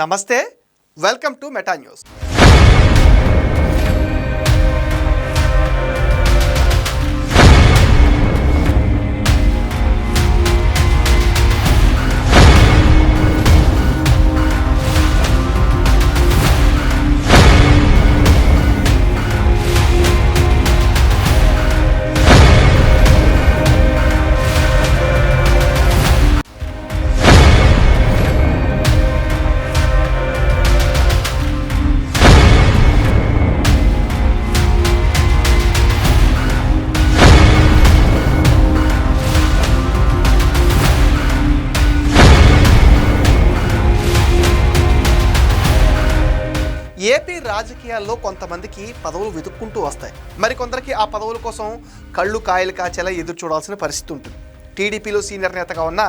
నమస్తే welcome to meta news. రాజకీయాల్లో కొంతమందికి పదవులు వెతుక్కుంటూ వస్తాయి. మరికొందరికి ఆ పదవుల కోసం కళ్ళు కాయలు కాచేలా ఎదురు చూడాల్సిన పరిస్థితి ఉంటుంది. టీడీపీలో సీనియర్ నేతగా ఉన్న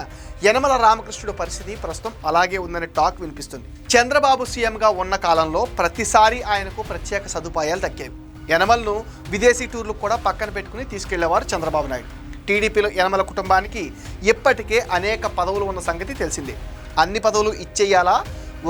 యనమల రామకృష్ణుడు పరిస్థితి ప్రస్తుతం అలాగే ఉందనే టాక్ వినిపిస్తుంది. చంద్రబాబు సీఎంగా ఉన్న కాలంలో ప్రతిసారి ఆయనకు ప్రత్యేక సదుపాయాలు దక్కేవి. యనమలను విదేశీ టూర్లకు కూడా పక్కన పెట్టుకుని తీసుకెళ్ళేవారు చంద్రబాబు నాయుడు. టీడీపీలో యనమల కుటుంబానికి ఇప్పటికే అనేక పదవులు ఉన్న సంగతి తెలిసిందే. అన్ని పదవులు ఇచ్చేయాలా?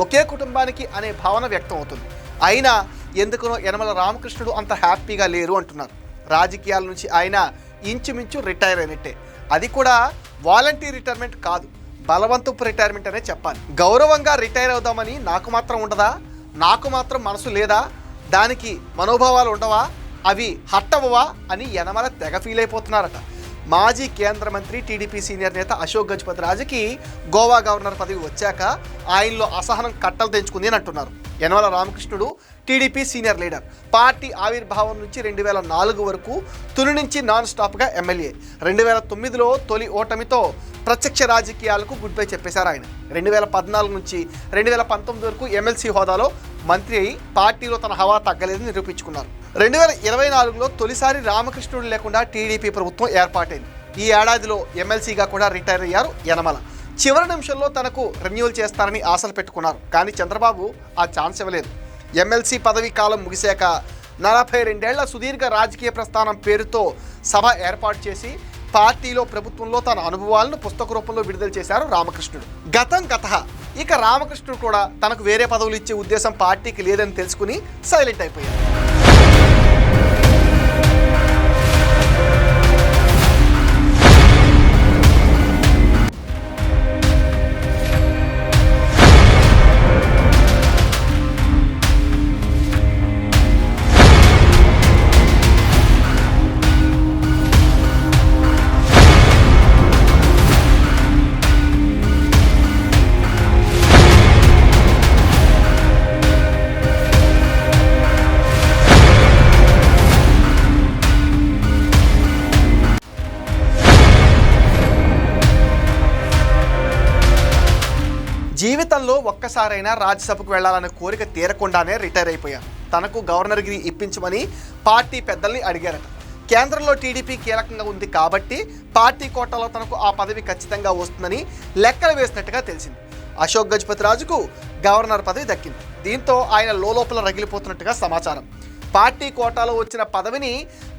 ఒకే కుటుంబానికి అనే భావన వ్యక్తం అవుతుంది. అయినా ఎందుకునో యనమల రామకృష్ణుడు అంత హ్యాపీగా లేరు అంటున్నారు. రాజకీయాల నుంచి ఆయన ఇంచుమించు రిటైర్ అయినట్టే. అది కూడా వాలంటీర్ రిటైర్మెంట్ కాదు. బలవంతపు రిటైర్మెంట్ అనే చెప్పాలి. గౌరవంగా రిటైర్ అవుదామని నాకు మాత్రం ఉండదా? నాకు మాత్రం మనసు లేదా? దానికి మనోభావాలు ఉండవా? అవి హట్టవవా అని యనమల తెగ ఫీల్ అయిపోతున్నారట. మాజీ కేంద్ర మంత్రి టీడీపీ సీనియర్ నేత అశోక్ గజపతి రాజుకి గోవా గవర్నర్ పదవి వచ్చాక ఆయనలో అసహనం కట్టలు తెంచుకుంది అని అంటున్నారు. Yanamala Ramakrishnudu TDP senior leader. Party ఆవిర్భావం నుంచి రెండు వేల నాలుగు వరకు తొలి నుంచి నాన్ స్టాప్గా ఎమ్మెల్యే. రెండు వేల తొమ్మిదిలో తొలి ఓటమితో ప్రత్యక్ష రాజకీయాలకు గుడ్ బై చెప్పేశారు ఆయన. రెండు వేల పద్నాలుగు నుంచి రెండు వేల పంతొమ్మిది వరకు ఎమ్మెల్సీ హోదాలో మంత్రి అయి పార్టీలో తన హవా తగ్గలేదని నిరూపించుకున్నారు. రెండు వేల ఇరవై నాలుగులో తొలిసారి రామకృష్ణుడు లేకుండా టీడీపీ ప్రభుత్వం ఏర్పాటైంది. ఈ ఏడాదిలో ఎమ్మెల్సీగా కూడా రిటైర్ అయ్యారు యనమల. చివరి నిమిషంలో తనకు రెన్యువల్ చేస్తారని ఆశలు పెట్టుకున్నారు. కానీ చంద్రబాబు ఆ ఛాన్స్ ఇవ్వలేదు. ఎమ్మెల్సీ పదవి కాలం ముగిశాక నలభై రెండేళ్ళ సుదీర్ఘ రాజకీయ ప్రస్థానం పేరుతో సభ ఏర్పాటు చేసి పార్టీలో ప్రభుత్వంలో తన అనుభవాలను పుస్తక రూపంలో విడుదల చేశారు రామకృష్ణుడు. గతం గత ఇక రామకృష్ణుడు కూడా తనకు వేరే పదవులు ఇచ్చే ఉద్దేశం పార్టీకి లేదని తెలుసుకుని సైలెంట్ అయిపోయారు. జీవితంలో ఒక్కసారైనా రాజ్యసభకు వెళ్ళాలనే కోరిక తీరకుండానే రిటైర్ అయిపోయారు. తనకు గవర్నర్గిరి ఇప్పించమని పార్టీ పెద్దల్ని అడిగారట. కేంద్రంలో టీడీపీ కీలకంగా ఉంది కాబట్టి పార్టీ కోటాలో తనకు ఆ పదవి ఖచ్చితంగా వస్తుందని లెక్కలు వేసినట్టుగా తెలిసింది. అశోక్ గజపతి రాజుకు గవర్నర్ పదవి దక్కింది. దీంతో ఆయన లోపల రగిలిపోతున్నట్టుగా సమాచారం. పార్టీ కోటాలో వచ్చిన పదవిని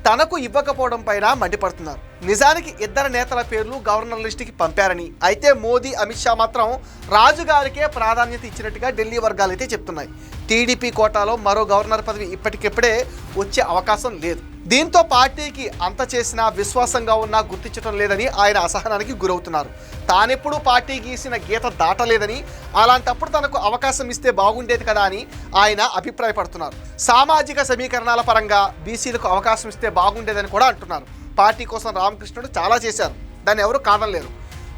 తనకు ఇవ్వకపోవడం పైన మండిపడుతున్నారు. నిజానికి ఇద్దరు నేతల పేర్లు గవర్నర్ లిస్టుకి పంపారని. అయితే మోదీ అమిత్ షా మాత్రం రాజుగారికే ప్రాధాన్యత ఇచ్చినట్టుగా ఢిల్లీ వర్గాలు అయితే చెప్తున్నాయి. టీడీపీ కోటాలో మరో గవర్నర్ పదవి ఇప్పటికిప్పుడే వచ్చే అవకాశం లేదు. దీంతో పార్టీకి అంత చేసినా విశ్వాసంగా ఉన్నా గుర్తించడం లేదని ఆయన అసహనానికి గురవుతున్నారు. తానెప్పుడు పార్టీ గీసిన గీత దాటలేదని అలాంటప్పుడు తనకు అవకాశం ఇస్తే బాగుండేది కదా అని ఆయన అభిప్రాయపడుతున్నారు. సామాజిక సమీకరణాల పరంగా బీసీలకు అవకాశం ఇస్తే బాగుండేదని కూడా అంటున్నారు. పార్టీ కోసం రామకృష్ణుడు చాలా చేశారు. దాన్ని ఎవరు కాదనలేరు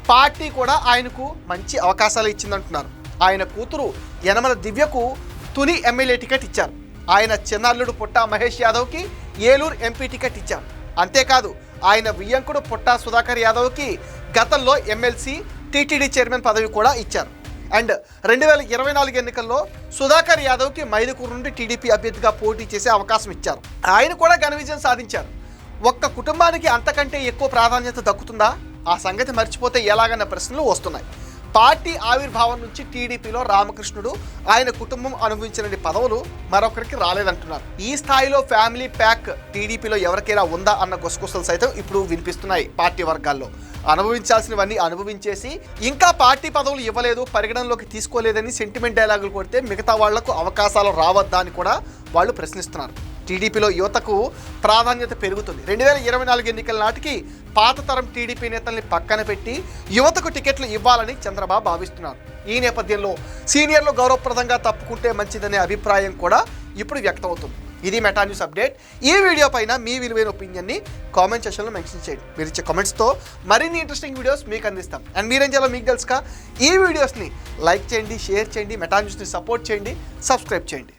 పార్టీ కూడా ఆయనకు మంచి అవకాశాలు ఇచ్చిందంటున్నారు. ఆయన కూతురు యనమల దివ్యకు తుని ఎమ్మెల్యే టికెట్ ఇచ్చారు. ఆయన చిన్నల్లుడు పుట్టా మహేష్ యాదవ్కి ఏలూరు ఎంపీ టికెట్ ఇచ్చారు. అంతేకాదు ఆయన వియ్యంకుడు పుట్టా సుధాకర్ యాదవ్కి గతంలో ఎమ్మెల్సీ టీటీడీ చైర్మన్ పదవి కూడా ఇచ్చారు. అండ్ రెండు వేల ఇరవై నాలుగు ఎన్నికల్లో సుధాకర్ యాదవ్కి మైదుకూరు నుండి టీడీపీ అభ్యర్థిగా పోటీ చేసే అవకాశం ఇచ్చారు. ఆయన కూడా ఘన విజయం సాధించారు. ఒక్క కుటుంబానికి అంతకంటే ఎక్కువ ప్రాధాన్యత దక్కుతుందా? ఆ సంగతి మర్చిపోతే ఎలాగన్న ప్రశ్నలు వస్తున్నాయి. పార్టీ ఆవిర్భావం నుంచి టీడీపీలో రామకృష్ణుడు ఆయన కుటుంబం అనుభవించిన పదవులు మరొకరికి రాలేదంటున్నారు. ఈ స్థాయిలో ఫ్యామిలీ ప్యాక్ టీడీపీలో ఎవరికైనా ఉందా అన్న గుసగుసలు సైతం ఇప్పుడు వినిపిస్తున్నాయి పార్టీ వర్గాల్లో. అనుభవించాల్సినవన్నీ అనుభవించేసి ఇంకా పార్టీ పదవులు ఇవ్వలేదు పరిగణనలోకి తీసుకోలేదని సెంటిమెంట్ డైలాగులు కొడితే మిగతా వాళ్ళకు అవకాశాలు రావద్దా అని కూడా వాళ్ళు ప్రశ్నిస్తున్నారు. టీడీపీలో యువతకు ప్రాధాన్యత పెరుగుతుంది. రెండు వేల ఇరవై నాలుగు ఎన్నికల నాటికి పాత తరం టీడీపీ నేతల్ని పక్కన పెట్టి యువతకు టికెట్లు ఇవ్వాలని చంద్రబాబు భావిస్తున్నారు. ఈ నేపథ్యంలో సీనియర్లు గౌరవప్రదంగా తప్పుకుంటే మంచిదనే అభిప్రాయం కూడా ఇప్పుడు వ్యక్తమవుతుంది. ఇది మెటా న్యూస్ అప్డేట్. ఈ వీడియో పైన మీ విలువైన ఒపీనియన్ని కామెంట్ సెషన్లో మెన్షన్ చేయండి. మీరు ఇచ్చే కామెంట్స్తో మరిన్ని ఇంట్రెస్టింగ్ వీడియోస్ మీకు అందిస్తాం. అండ్ మీరేం చేయాలో మీకు తెలుసుక ఈ వీడియోస్ని లైక్ చేయండి షేర్ చేయండి మెటా న్యూస్ని సపోర్ట్ చేయండి సబ్స్క్రైబ్ చేయండి.